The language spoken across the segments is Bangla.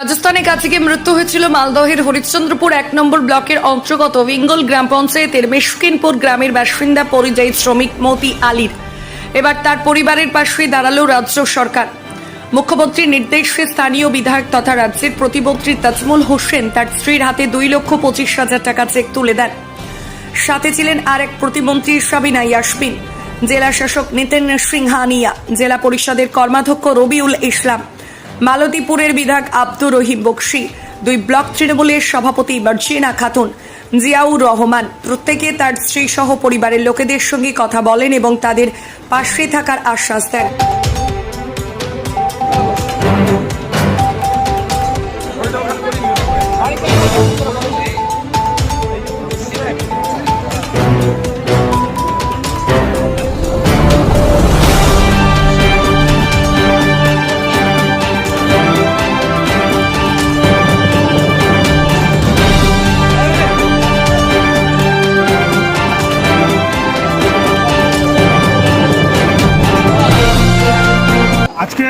রাজস্থানে কাছিকে মৃত্যু হয়েছিল মালদহের হরিশ্চন্দ্রপুর এক নম্বর ব্লকের অন্তর্গত ভিঙ্গল গ্রাম পঞ্চায়েতের মেশকিনপুর গ্রামের বাসিন্দা পরিযায়ী শ্রমিক মতি আলীর। এবার তার পরিবারের পাশে দাঁড়াল রাজ্য সরকার। মুখ্যমন্ত্রীর নির্দেশে স্থানীয় বিধায়ক তথা রাজ্যের প্রতিমন্ত্রী তাজমুল হোসেন তার স্ত্রীর হাতে দুই লক্ষ পঁচিশ হাজার টাকা চেক তুলে দেন। সাথে ছিলেন আর এক প্রতিমন্ত্রী সাবিনা ইয়াসমিন। জেলা শাসক নিতেন সিংহানিয়া। জেলা পরিষদের কর্মাধ্যক্ষ রবিউল ইসলাম। মালতীপুরের বিধায়ক আব্দুর রহিম বক্সি, দুই ব্লক তৃণমূলের সভাপতি মার্জিনা খাতুন, জিয়াউর রহমান। প্রত্যেকে তার স্ত্রী সহ পরিবারের লোকেদের সঙ্গে কথা বলেন এবং তাদের পাশে থাকার আশ্বাস দেন। আজকে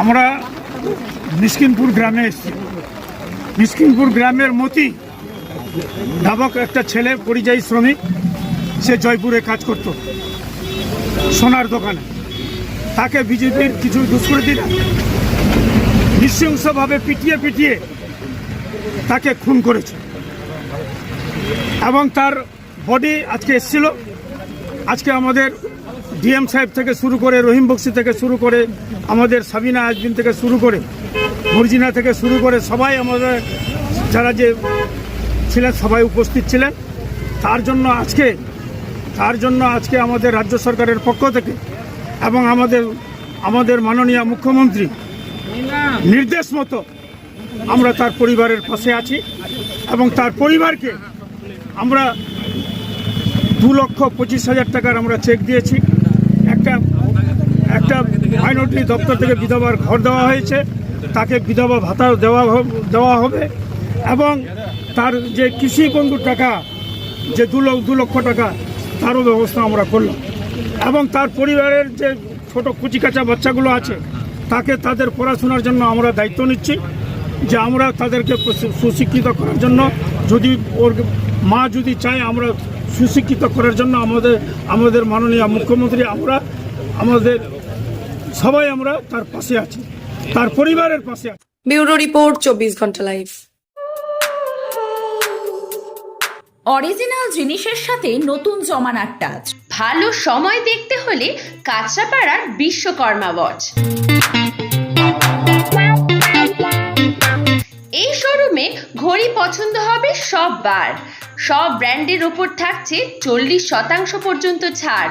আমরা মিসকিনপুর গ্রামে এসেছি। মিসকিনপুর গ্রামের মতি নামক একটা ছেলে, পরিযায়ী শ্রমিক, সে জয়পুরে কাজ করত, সোনার দোকানে। তাকে বিজেপির কিছু দুষ্কৃতীরা নৃশংসভাবে পিটিয়ে পিটিয়ে তাকে খুন করেছে। এবং তার বডি আজকে এসেছিল। আজকে আমাদের ডিএম সাহেব থেকে শুরু করে, রহিম বক্সি থেকে শুরু করে, আমাদের সাবিনা আজবিন থেকে শুরু করে, মর্জিনা থেকে শুরু করে সবাই আমাদের যারা যে ছিলেন, সবাই উপস্থিত ছিলেন। তার জন্য আজকে, তার জন্য আজকে আমাদের রাজ্য সরকারের পক্ষ থেকে এবং আমাদের আমাদের মাননীয় মুখ্যমন্ত্রী নির্দেশ মতো আমরা তার পরিবারের পাশে আছি এবং তার পরিবারকে আমরা দু লক্ষ পঁচিশ হাজার টাকার আমরা চেক দিয়েছি। একটা মাইনরিটি দপ্তর থেকে বিধবার ঘর দেওয়া হয়েছে। তাকে বিধবা ভাতা দেওয়া দেওয়া হবে এবং তার যে কৃষি বন্ধুর টাকা, যে দু লক্ষ দু লক্ষ টাকা, তারও ব্যবস্থা আমরা করলাম। এবং তার পরিবারের যে ছোট কুচিকাচা বাচ্চাগুলো আছে, তাকে তাদের পড়াশোনার জন্য আমরা দায়িত্ব নিচ্ছি যে আমরা তাদেরকে সুশিক্ষিত করার জন্য। যদি ওর মা যদি চায় আমরা সুশিক্ষিত করার জন্য আমাদের আমাদের মাননীয় মুখ্যমন্ত্রী, আমরা আমাদের সবাই আমরা তার পাশে আছি তার পরিবারের পাশে আছি। ব্যুরো রিপোর্ট চব্বিশ ঘণ্টা লাইভ। অরিজিনাল জিনিসের সাথে নতুন জমানার টাচ। ভালো সময় দেখতে হলে কাঁচরাপাড়ার বিশ্বকর্মা ওয়াচ। এই শোরুমে ঘড়ি পছন্দ হবে সব বার সব ব্র্যান্ডের ওপর থাকছে চল্লিশ শতাংশ পর্যন্ত ছাড়।